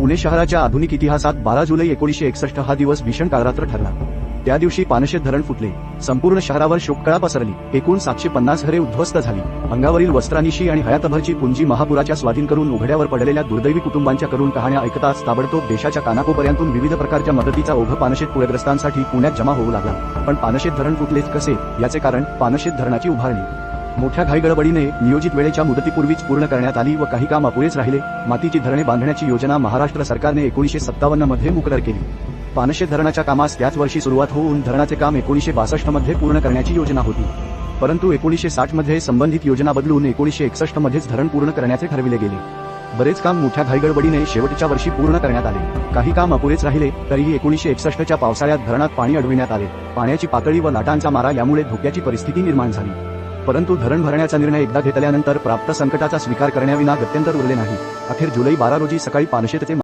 पुणे शहराच्या आधुनिक इतिहासात बारा जुलै एकोणीसशे एकसष्ट हा दिवस भीषण काळरात्र ठरला. त्या दिवशी पानशेत धरण फुटले. संपूर्ण शहरावर शोककळा पसरली. एकूण सातशे पन्नास घरे उद्ध्वस्त झाली. अंगावरील वस्त्रानिशी आणि हयातभरची पुंजी महापुराच्या स्वाधीन करून उघड्यावर पडलेल्या दुर्दैवी कुटुंबांच्या करून कहाण्या ऐकताच ताबडतोब देशाच्या कानाकोपर्यंतून विविध प्रकारच्या मदतीचा ओघ पानशेत पूरग्रस्तांसाठी पुण्यात जमा होऊ लागला. पण पानशेत धरण फुटलेच कसे? याचे कारण पानशेत धरणाची उभारणी. मोठ्या घाईगडबडीने नियोजित वेळेच्या मुदतीपूर्वीच पूर्ण करण्यात आली व काही काम अपुरेच राहिले. मातीची धरणे बांधण्याची योजना महाराष्ट्र सरकारने एकोणीसशे सत्तावन्नमध्ये मुकदर केली. पानशे धरणाच्या कामास त्याच वर्षी सुरुवात होऊन धरणाचे काम एकोणीशे बासष्टमध्ये पूर्ण करण्याची योजना होती. परंतु एकोणीसशे साठमध्ये संबंधित योजना बदलून एकोणीसशे एकसष्ट मध्येच धरण पूर्ण करण्याचे ठरविले गेले. बरेच काम मोठ्या घाईगडबडीने शेवटच्या वर्षी पूर्ण करण्यात आले. काही काम अपुरेच राहिले तरीही एकोणीशे एकसष्टच्या पावसाळ्यात धरणात पाणी अडविण्यात आले. पाण्याची पातळी व लाटांचा मारा यामुळे धोक्याची परिस्थिती निर्माण झाली. परंतु धरण भरण्याचा निर्णय एकदा घेतल्यानंतर प्राप्त संकटाचा स्वीकार करण्याविना गत्यंतर उरले नाही. अखेर जुलै बारा रोजी सकाळी पानशेतचे